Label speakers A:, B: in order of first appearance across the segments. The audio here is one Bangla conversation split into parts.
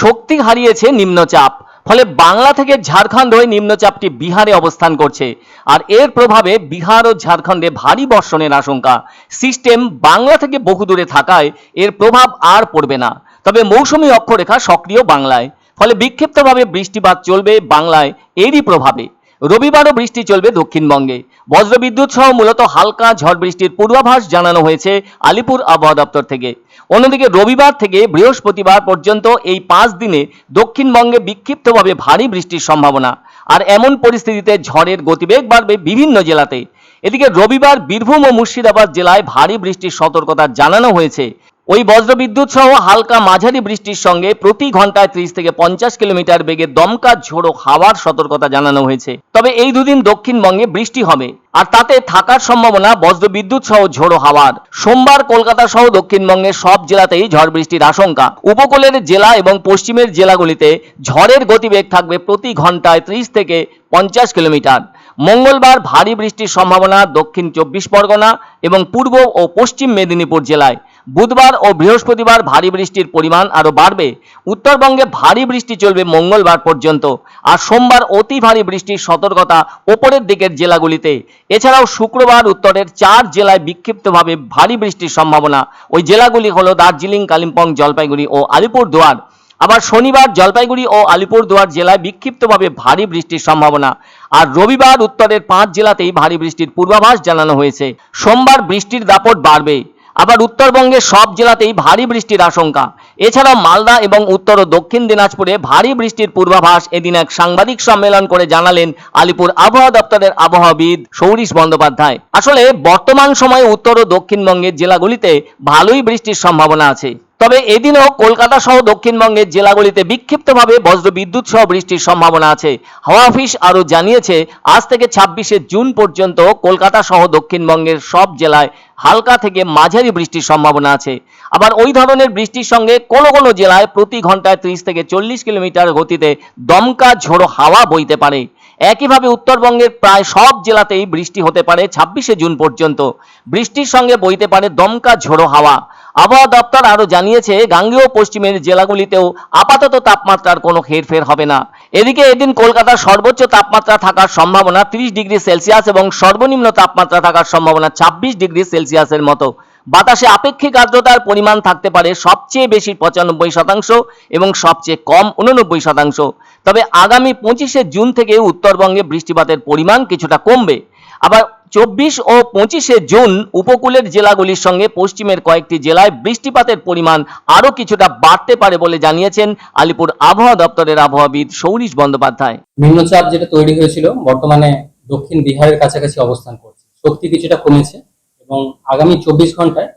A: শক্তি হারিয়েছে নিম্নচাপ। ফলে বাংলা থেকে ঝাড়খণ্ড হয়ে নিম্নচাপটি বিহারে অবস্থান করছে। আর এর প্রভাবে বিহার ও ঝাড়খণ্ডে ভারী বর্ষণের আশঙ্কা। সিস্টেম বাংলা থেকে বহু দূরে থাকায় এর প্রভাব আর পড়বে না। তবে মৌসুমী অক্ষরেখা সক্রিয় বাংলায়। ফলে বিক্ষিপ্তভাবে বৃষ্টিপাত চলবে বাংলায় এরই প্রভাবে। রবিবারও বৃষ্টি চলবে দক্ষিণবঙ্গে। বজ্রবিদ্যুৎ সহ মূলত হালকা ঝড় বৃষ্টির পূর্বাভাস জানানো হয়েছে আলিপুর আবহাওয়া দপ্তর থেকে। অন্যদিকে রবিবার থেকে বৃহস্পতিবার পর্যন্ত এই পাঁচ দিনে দক্ষিণবঙ্গে বিক্ষিপ্তভাবে ভারী বৃষ্টির সম্ভাবনা। আর এমন পরিস্থিতিতে ঝড়ের গতিবেগ বাড়বে বিভিন্ন জেলাতে। এদিকে রবিবার বীরভূম ও মুর্শিদাবাদ জেলায় ভারী বৃষ্টির সতর্কতা জানানো হয়েছে। ওই বজ্রবিদ্যুৎ সহ হালকা মাঝারি বৃষ্টির সঙ্গে প্রতি ঘন্টায় ত্রিশ থেকে পঞ্চাশ কিলোমিটার বেগে দমকা ঝোড়ো হাওয়ার সতর্কতা জানানো হয়েছে। তবে এই দুদিন দক্ষিণবঙ্গে বৃষ্টি হবে, আর তাতে থাকার সম্ভাবনা বজ্রবিদ্যুৎ সহ ঝোড়ো হাওয়ার। সোমবার কলকাতা সহ দক্ষিণবঙ্গের সব জেলাতেই ঝড় বৃষ্টির আশঙ্কা। উপকূলের জেলা এবং পশ্চিমের জেলাগুলিতে ঝড়ের গতিবেগ থাকবে প্রতি ঘন্টায় ত্রিশ থেকে পঞ্চাশ কিলোমিটার। মঙ্গলবার ভারী বৃষ্টির সম্ভাবনা দক্ষিণ চব্বিশ পরগনা এবং পূর্ব ও পশ্চিম মেদিনীপুর জেলায়। বুধবার ও বৃহস্পতিবার ভারী বৃষ্টির পরিমাণ আরও বাড়বে। উত্তরবঙ্গে ভারী বৃষ্টি চলবে মঙ্গলবার পর্যন্ত, আর সোমবার অতি ভারী বৃষ্টির সতর্কতা ওপরের দিকের জেলাগুলিতে। এছাড়াও শুক্রবার উত্তরের চার জেলায় বিক্ষিপ্তভাবে ভারী বৃষ্টির সম্ভাবনা। ওই জেলাগুলি হলো দার্জিলিং, কালিম্পং, জলপাইগুড়ি ও আলিপুরদুয়ার। আবার শনিবার জলপাইগুড়ি ও আলিপুরদুয়ার জেলায় বিক্ষিপ্তভাবে ভারী বৃষ্টির সম্ভাবনা। আর রবিবার উত্তরের পাঁচ জেলাতেই ভারী বৃষ্টির পূর্বাভাস জানানো হয়েছে। সোমবার বৃষ্টির দাপট বাড়বে। আবার উত্তরবঙ্গের সব জেলাতেই ভারী বৃষ্টির আশঙ্কা। এছাড়াও মালদা এবং উত্তর ও দক্ষিণ দিনাজপুরে ভারী বৃষ্টির পূর্বাভাস এদিন এক সাংবাদিক সম্মেলন করে জানালেন আলিপুর আবহাওয়া দপ্তরের আবহাওয়াবিদ সৌরিশ বন্দ্যোপাধ্যায়। আসলে বর্তমান সময়ে উত্তর ও দক্ষিণবঙ্গের জেলাগুলিতে ভালোই বৃষ্টির সম্ভাবনা আছে। তবে এদিনও কলকাতা সহ দক্ষিণবঙ্গের জেলাগুলিতে বিক্ষিপ্তভাবে বজ্র বিদ্যুৎ সহ বৃষ্টির সম্ভাবনা আছে। হাওয়া অফিস আরও জানিয়েছে, আজ থেকে ছাব্বিশে জুন পর্যন্ত কলকাতা সহ দক্ষিণবঙ্গের সব জেলায় হালকা থেকে মাঝারি বৃষ্টির সম্ভাবনা আছে। আবার ওই ধরনের বৃষ্টির সঙ্গে কোনো কোনো জেলায় প্রতি ঘন্টায় ত্রিশ থেকে চল্লিশ কিলোমিটার গতিতে দমকা ঝোড়ো হাওয়া বইতে পারে। একইভাবে উত্তরবঙ্গের প্রায় সব জেলাতেই বৃষ্টি হতে পারে ছাব্বিশে জুন পর্যন্ত। বৃষ্টির সঙ্গে বইতে পারে দমকা ঝোড়ো হাওয়া। আবহাওয়া দপ্তর আরও জানিয়েছে, গাঙ্গেয় পশ্চিমের জেলাগুলিতেও আপাতত তাপমাত্রার কোনো হেরফের হবে না। এদিকে এদিন কলকাতার সর্বোচ্চ তাপমাত্রা থাকার সম্ভাবনা তিরিশ ডিগ্রি সেলসিয়াস এবং সর্বনিম্ন তাপমাত্রা থাকার সম্ভাবনা ছাব্বিশ ডিগ্রি সেলসিয়াসের মতো। বাতাসে আপেক্ষিক আর্দ্রতার পরিমাণ থাকতে পারে সবচেয়ে বেশি পঁচানব্বই শতাংশ এবং সবচেয়ে কম উননব্বই শতাংশ। তবে আগামী পঁচিশে জুন থেকে উত্তরবঙ্গে বৃষ্টিপাতের পরিমাণ কিছুটা কমবে। আবার চব্বিশ ও পঁচিশে জুন উপকূলের জেলাগুলির সঙ্গে পশ্চিমের কয়েকটি জেলায় বৃষ্টিপাতের পরিমাণ আরও কিছুটা বাড়তে পারে বলে জানিয়েছেন আলিপুর আবহাওয়া দপ্তরের আবহাওয়াবিদ সৌরিশ বন্দ্যোপাধ্যায়।
B: নিম্নচাপ যেটা তৈরি হয়েছিল, বর্তমানে দক্ষিণ বিহারের কাছাকাছি অবস্থান করছে। শক্তি কিছুটা কমেছে এবং আগামী চব্বিশ ঘন্টায়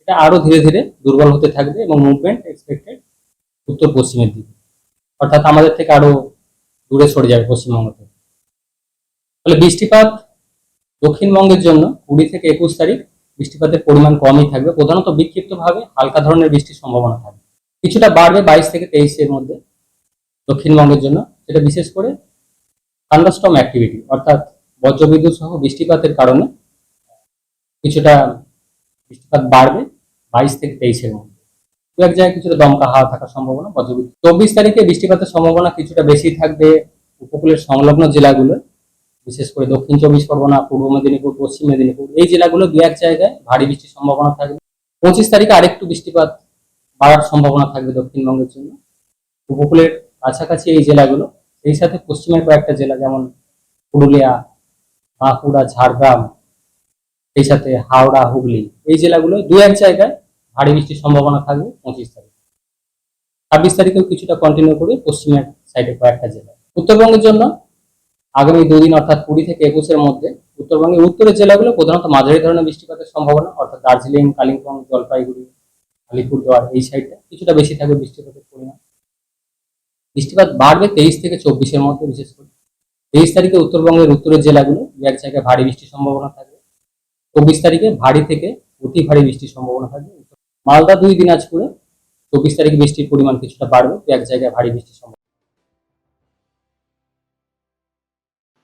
B: এটা আরও ধীরে ধীরে দুর্বল হতে থাকবে এবং মুভমেন্ট এক্সপেক্টেড উত্তর পশ্চিমের দিকে। অর্থাৎ আমাদের থেকে আরও দূরে সরে যাবে পশ্চিমবঙ্গ থেকে ফলে বৃষ্টিপাত দক্ষিণবঙ্গের জন্য কুড়ি থেকে একুশ তারিখ বৃষ্টিপাতের পরিমাণ কমই থাকবে, প্রধানত বিক্ষিপ্তভাবে হালকা ধরনের বৃষ্টির সম্ভাবনা থাকবে। কিছুটা বাড়বে বাইশ থেকে তেইশের মধ্যে দক্ষিণবঙ্গের জন্য যেটা বিশেষ করে থান্ডারস্টর্ম অ্যাক্টিভিটি অর্থাৎ বজ্রবিদ্যুৎ সহ বৃষ্টিপাতের কারণে কিছুটা বৃষ্টিপাত বাড়বে বাইশ থেকে তেইশের মধ্যে। এক জায়গায় কিছুটা দমকা হাওয়া থাকার সম্ভাবনা বজ্রবিদ্যুৎ। চব্বিশ তারিখে বৃষ্টিপাতের সম্ভাবনা কিছুটা বেশি থাকবে উপকূলের সংলগ্ন জেলাগুলো বিশেষ করে দক্ষিণ চব্বিশ পরগনা, পূর্ব মেদিনীপুর, পশ্চিম মেদিনীপুর। এই জেলাগুলো দু এক জায়গায় ভারী বৃষ্টির সম্ভাবনা থাকবে। পঁচিশ তারিখে আরেকটু বৃষ্টিপাত বাড়ার সম্ভাবনা থাকবে দক্ষিণবঙ্গের জন্য। উপকূলের কাছাকাছি এই জেলাগুলো, সেই সাথে পশ্চিমের কয়েকটা জেলা যেমন পুরুলিয়া, বাঁকুড়া, ঝাড়গ্রাম, সেই সাথে হাওড়া, হুগলি, এই জেলাগুলো দু এক জায়গায় ভারী বৃষ্টির সম্ভাবনা থাকবে পঁচিশ তারিখ। ছাব্বিশ তারিখেও কিছুটা কন্টিনিউ করে পশ্চিমের সাইডে কয়েকটা জেলা উত্তরবঙ্গের জন্য আগামী দুদিন অর্থাৎ কুড়ি থেকে একুশের মধ্যে উত্তরবঙ্গের উত্তরের জেলাগুলো প্রধানত মাঝারি ধরনের বৃষ্টিপাতের সম্ভাবনা, অর্থাৎ দার্জিলিং, কালিম্পং, জলপাইগুড়ি, আলিপুরদুয়ার এই সাইডটা কিছুটা বেশি থাকবে বৃষ্টিপাতের পরিমাণ। বৃষ্টিপাত বাড়বে তেইশ থেকে চব্বিশের মধ্যে বিশেষ করে। তেইশ তারিখে উত্তরবঙ্গের উত্তরের জেলাগুলো এক জায়গায় ভারী বৃষ্টির সম্ভাবনা থাকবে। চব্বিশ তারিখে ভারী থেকে অতি ভারী বৃষ্টির সম্ভাবনা থাকবে। মালদা দুই দিনাজপুরে। চব্বিশ তারিখ বৃষ্টির পরিমাণ কিছুটা বাড়বে। এক জায়গায় ভারী বৃষ্টির সম্ভাবনা।